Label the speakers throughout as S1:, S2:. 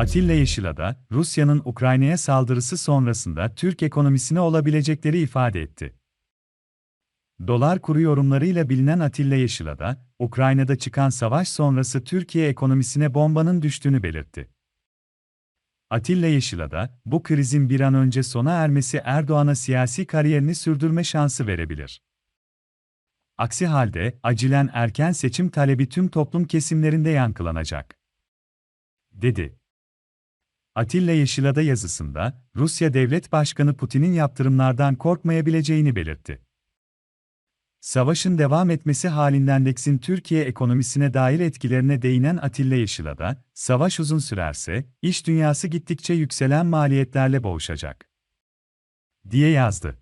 S1: Atilla Yeşilada, Rusya'nın Ukrayna'ya saldırısı sonrasında Türk ekonomisine olabilecekleri ifade etti. Dolar kuru yorumlarıyla bilinen Atilla Yeşilada, Ukrayna'da çıkan savaş sonrası Türkiye ekonomisine bombanın düştüğünü belirtti. Atilla Yeşilada, bu krizin bir an önce sona ermesi Erdoğan'a siyasi kariyerini sürdürme şansı verebilir. Aksi halde, acilen erken seçim talebi tüm toplum kesimlerinde yankılanacak. Dedi. Atilla Yeşilada yazısında, Rusya Devlet Başkanı Putin'in yaptırımlardan korkmayabileceğini belirtti. Savaşın devam etmesi halinden Lex'in Türkiye ekonomisine dair etkilerine değinen Atilla Yeşilada, savaş uzun sürerse, iş dünyası gittikçe yükselen maliyetlerle boğuşacak. diye yazdı.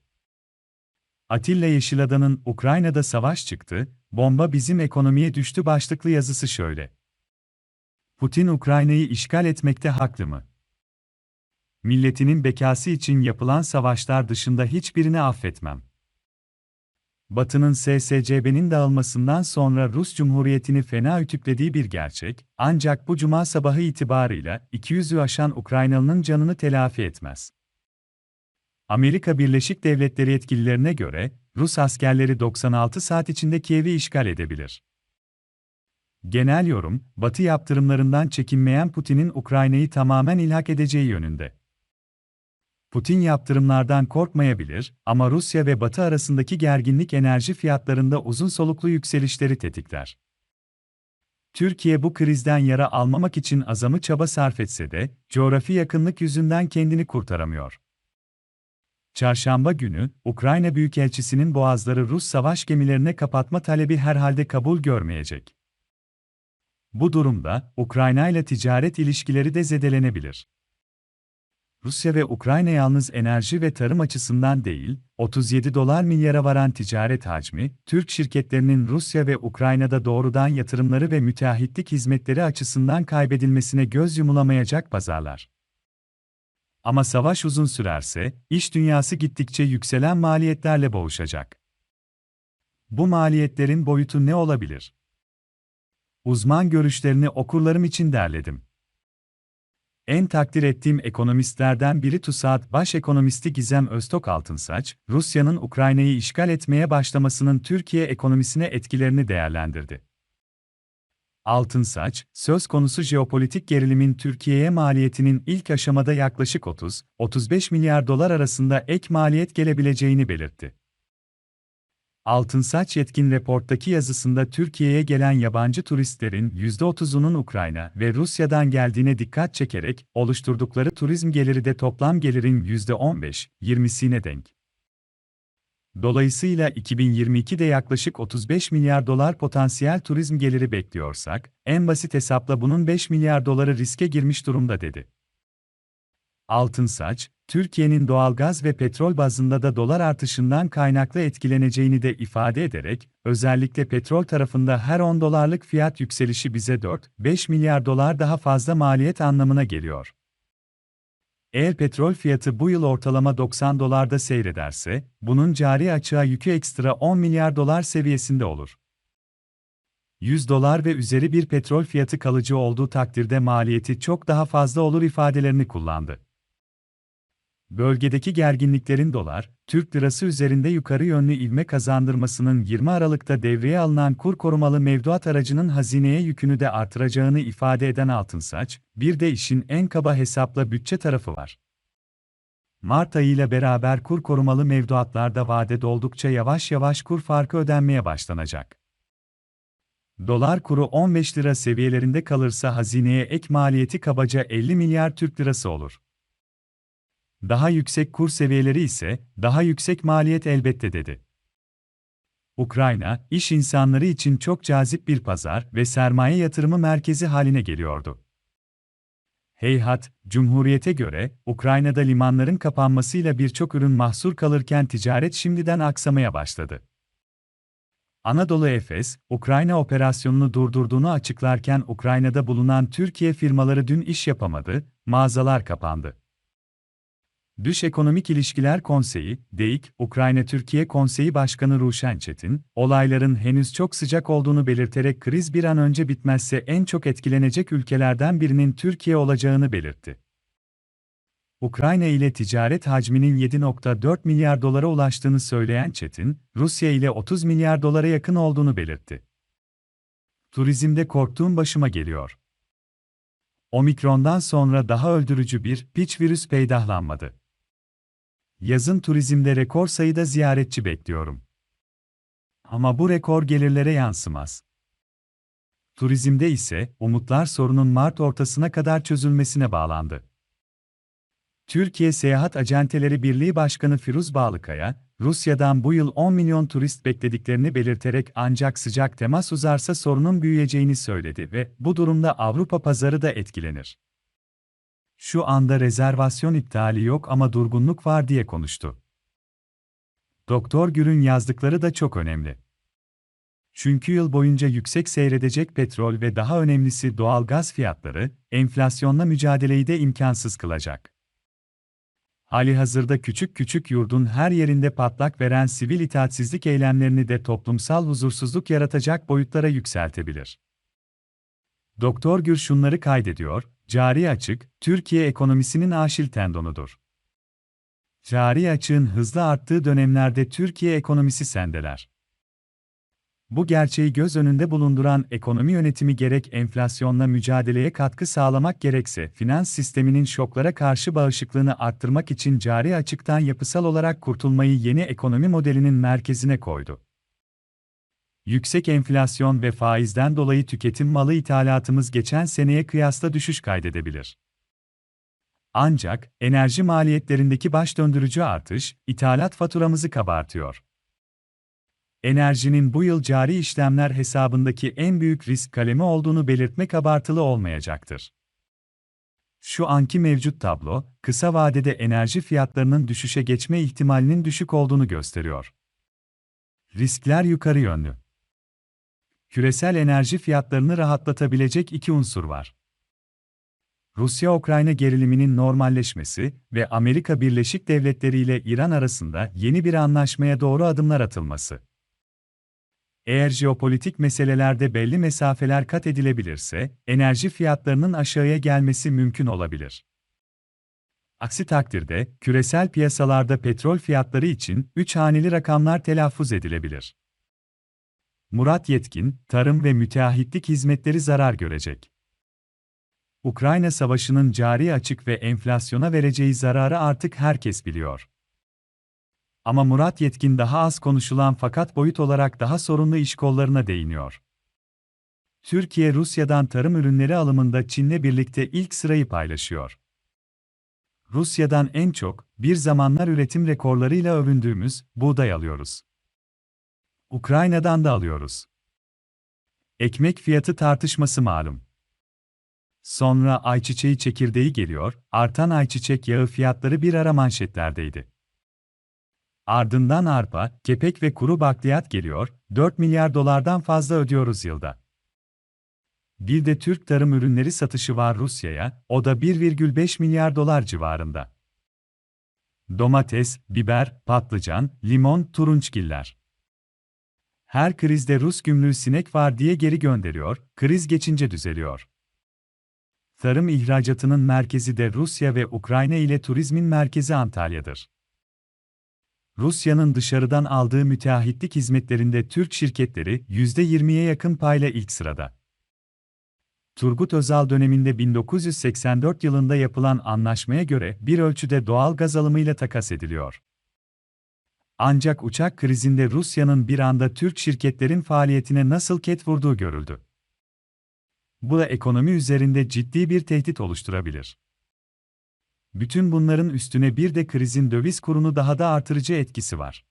S1: Atilla Yeşilada'nın Ukrayna'da savaş çıktı, bomba bizim ekonomiye düştü başlıklı yazısı şöyle. Putin Ukrayna'yı işgal etmekte haklı mı? Milletinin bekası için yapılan savaşlar dışında hiçbirini affetmem. Batı'nın SSCB'nin dağılmasından sonra Rus Cumhuriyeti'ni fena ütüklediği bir gerçek, ancak bu cuma sabahı itibarıyla 200'ü aşan Ukraynalı'nın canını telafi etmez. Amerika Birleşik Devletleri yetkililerine göre, Rus askerleri 96 saat içinde Kiev'i işgal edebilir. Genel yorum, Batı yaptırımlarından çekinmeyen Putin'in Ukrayna'yı tamamen ilhak edeceği yönünde. Putin yaptırımlardan korkmayabilir ama Rusya ve Batı arasındaki gerginlik enerji fiyatlarında uzun soluklu yükselişleri tetikler. Türkiye bu krizden yara almamak için azamı çaba sarf etse de, coğrafi yakınlık yüzünden kendini kurtaramıyor. Çarşamba günü, Ukrayna Büyükelçisi'nin boğazları Rus savaş gemilerine kapatma talebi herhalde kabul görmeyecek. Bu durumda, Ukrayna ile ticaret ilişkileri de zedelenebilir. Rusya ve Ukrayna yalnız enerji ve tarım açısından değil, 37 dolar milyara varan ticaret hacmi, Türk şirketlerinin Rusya ve Ukrayna'da doğrudan yatırımları ve müteahhitlik hizmetleri açısından kaybedilmesine göz yumulamayacak pazarlar. Ama savaş uzun sürerse, iş dünyası gittikçe yükselen maliyetlerle boğuşacak. Bu maliyetlerin boyutu ne olabilir? Uzman görüşlerini okurlarım için derledim. En takdir ettiğim ekonomistlerden biri TUSAD baş ekonomisti Gizem Öztok Altınsaç, Rusya'nın Ukrayna'yı işgal etmeye başlamasının Türkiye ekonomisine etkilerini değerlendirdi. Altınsaç, söz konusu jeopolitik gerilimin Türkiye'ye maliyetinin ilk aşamada yaklaşık 30-35 milyar dolar arasında ek maliyet gelebileceğini belirtti. Altınsaç Yetkin Report'taki yazısında Türkiye'ye gelen yabancı turistlerin %30'unun Ukrayna ve Rusya'dan geldiğine dikkat çekerek, oluşturdukları turizm geliri de toplam gelirin %15-20'sine denk. Dolayısıyla 2022'de yaklaşık 35 milyar dolar potansiyel turizm geliri bekliyorsak, en basit hesapla bunun 5 milyar doları riske girmiş durumda dedi. Altınsaç, Türkiye'nin doğalgaz ve petrol bazında da dolar artışından kaynaklı etkileneceğini de ifade ederek, özellikle petrol tarafında her 10 dolarlık fiyat yükselişi bize 4-5 milyar dolar daha fazla maliyet anlamına geliyor. Eğer petrol fiyatı bu yıl ortalama 90 dolarda seyrederse, bunun cari açığa yükü ekstra 10 milyar dolar seviyesinde olur. 100 dolar ve üzeri bir petrol fiyatı kalıcı olduğu takdirde maliyeti çok daha fazla olur ifadelerini kullandı. Bölgedeki gerginliklerin dolar, Türk lirası üzerinde yukarı yönlü ilme kazandırmasının 20 Aralık'ta devreye alınan kur korumalı mevduat aracının hazineye yükünü de artıracağını ifade eden Altınsaç, bir de işin en kaba hesapla bütçe tarafı var. Mart ayıyla beraber kur korumalı mevduatlarda vade doldukça yavaş yavaş kur farkı ödenmeye başlanacak. Dolar kuru 15 lira seviyelerinde kalırsa hazineye ek maliyeti kabaca 50 milyar Türk lirası olur. Daha yüksek kur seviyeleri ise daha yüksek maliyet elbette dedi. Ukrayna, iş insanları için çok cazip bir pazar ve sermaye yatırımı merkezi haline geliyordu. Heyhat, Cumhuriyete göre, Ukrayna'da limanların kapanmasıyla birçok ürün mahsur kalırken ticaret şimdiden aksamaya başladı. Anadolu Efes, Ukrayna operasyonunu durdurduğunu açıklarken Ukrayna'da bulunan Türkiye firmaları dün iş yapamadı, mağazalar kapandı. Dış Ekonomik İlişkiler Konseyi, DEİK, Ukrayna-Türkiye Konseyi Başkanı Ruşen Çetin, olayların henüz çok sıcak olduğunu belirterek kriz bir an önce bitmezse en çok etkilenecek ülkelerden birinin Türkiye olacağını belirtti. Ukrayna ile ticaret hacminin 7.4 milyar dolara ulaştığını söyleyen Çetin, Rusya ile 30 milyar dolara yakın olduğunu belirtti. Turizmde korktuğum başıma geliyor. Omikron'dan sonra daha öldürücü bir piç virüs peydahlanmadı. Yazın turizmde rekor sayıda ziyaretçi bekliyorum. Ama bu rekor gelirlere yansımaz. Turizmde ise umutlar sorunun Mart ortasına kadar çözülmesine bağlandı. Türkiye Seyahat Acenteleri Birliği Başkanı Firuz Bağlıkaya, Rusya'dan bu yıl 10 milyon turist beklediklerini belirterek ancak sıcak temas uzarsa sorunun büyüyeceğini söyledi ve bu durumda Avrupa pazarı da etkilenir. Şu anda rezervasyon iptali yok ama durgunluk var diye konuştu. Doktor Gür'ün yazdıkları da çok önemli. Çünkü yıl boyunca yüksek seyredecek petrol ve daha önemlisi doğal gaz fiyatları, enflasyonla mücadeleyi de imkansız kılacak. Hali hazırda küçük küçük yurdun her yerinde patlak veren sivil itaatsizlik eylemlerini de toplumsal huzursuzluk yaratacak boyutlara yükseltebilir. Doktor Gür şunları kaydediyor, cari açık, Türkiye ekonomisinin aşil tendonudur. Cari açığın hızla arttığı dönemlerde Türkiye ekonomisi sendeler. Bu gerçeği göz önünde bulunduran ekonomi yönetimi gerek enflasyonla mücadeleye katkı sağlamak gerekse finans sisteminin şoklara karşı bağışıklığını arttırmak için cari açıktan yapısal olarak kurtulmayı yeni ekonomi modelinin merkezine koydu. Yüksek enflasyon ve faizden dolayı tüketim malı ithalatımız geçen seneye kıyasla düşüş kaydedebilir. Ancak enerji maliyetlerindeki baş döndürücü artış ithalat faturamızı kabartıyor enerjinin bu yıl cari işlemler hesabındaki en büyük risk kalemi olduğunu belirtmek abartılı olmayacaktır. Şu anki mevcut tablo, kısa vadede enerji fiyatlarının düşüşe geçme ihtimalinin düşük olduğunu gösteriyor. Riskler yukarı yönlü. Küresel enerji fiyatlarını rahatlatabilecek iki unsur var. Rusya-Ukrayna geriliminin normalleşmesi ve Amerika Birleşik Devletleri ile İran arasında yeni bir anlaşmaya doğru adımlar atılması. Eğer jeopolitik meselelerde belli mesafeler kat edilebilirse, enerji fiyatlarının aşağıya gelmesi mümkün olabilir. Aksi takdirde, küresel piyasalarda petrol fiyatları için 3 haneli rakamlar telaffuz edilebilir. Murat Yetkin, tarım ve müteahhitlik hizmetleri zarar görecek. Ukrayna Savaşı'nın cari açık ve enflasyona vereceği zararı artık herkes biliyor. Ama Murat Yetkin daha az konuşulan fakat boyut olarak daha sorunlu iş kollarına değiniyor. Türkiye Rusya'dan tarım ürünleri alımında Çin'le birlikte ilk sırayı paylaşıyor. Rusya'dan en çok, bir zamanlar üretim rekorlarıyla övündüğümüz buğday alıyoruz. Ukrayna'dan da alıyoruz. Ekmek fiyatı tartışması malum. Sonra ayçiçeği çekirdeği geliyor, artan ayçiçek yağı fiyatları bir ara manşetlerdeydi. Ardından arpa, kepek ve kuru bakliyat geliyor, 4 milyar dolardan fazla ödüyoruz yılda. Bir de Türk tarım ürünleri satışı var Rusya'ya, o da 1,5 milyar dolar civarında. Domates, biber, patlıcan, limon, turunçgiller. Her krizde Rus gümrüğü sinek var diye geri gönderiyor, kriz geçince düzeliyor. Tarım ihracatının merkezi de Rusya ve Ukrayna ile turizmin merkezi Antalya'dır. Rusya'nın dışarıdan aldığı müteahhitlik hizmetlerinde Türk şirketleri %20'ye yakın payla ilk sırada. Turgut Özal döneminde 1984 yılında yapılan anlaşmaya göre bir ölçüde doğal gaz alımıyla takas ediliyor. Ancak uçak krizinde Rusya'nın bir anda Türk şirketlerin faaliyetine nasıl ket vurduğu görüldü. Bu da ekonomi üzerinde ciddi bir tehdit oluşturabilir. Bütün bunların üstüne bir de krizin döviz kurunu daha da artırıcı etkisi var.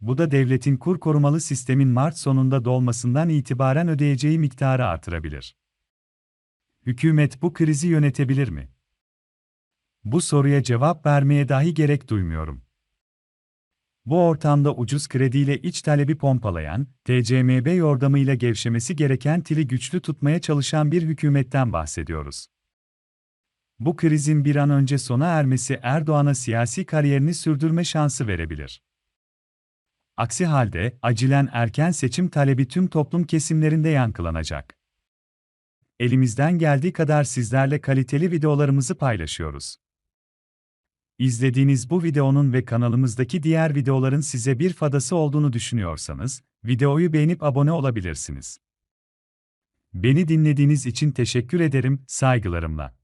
S1: Bu da devletin kur korumalı sistemin Mart sonunda dolmasından itibaren ödeyeceği miktarı artırabilir. Hükümet bu krizi yönetebilir mi? Bu soruya cevap vermeye dahi gerek duymuyorum. Bu ortamda ucuz krediyle iç talebi pompalayan, TCMB yordamıyla gevşemesi gereken tili güçlü tutmaya çalışan bir hükümetten bahsediyoruz. Bu krizin bir an önce sona ermesi Erdoğan'a siyasi kariyerini sürdürme şansı verebilir. Aksi halde, acilen erken seçim talebi tüm toplum kesimlerinde yankılanacak. Elimizden geldiği kadar sizlerle kaliteli videolarımızı paylaşıyoruz. İzlediğiniz bu videonun ve kanalımızdaki diğer videoların size bir fadası olduğunu düşünüyorsanız, videoyu beğenip abone olabilirsiniz. Beni dinlediğiniz için teşekkür ederim, saygılarımla.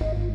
S1: you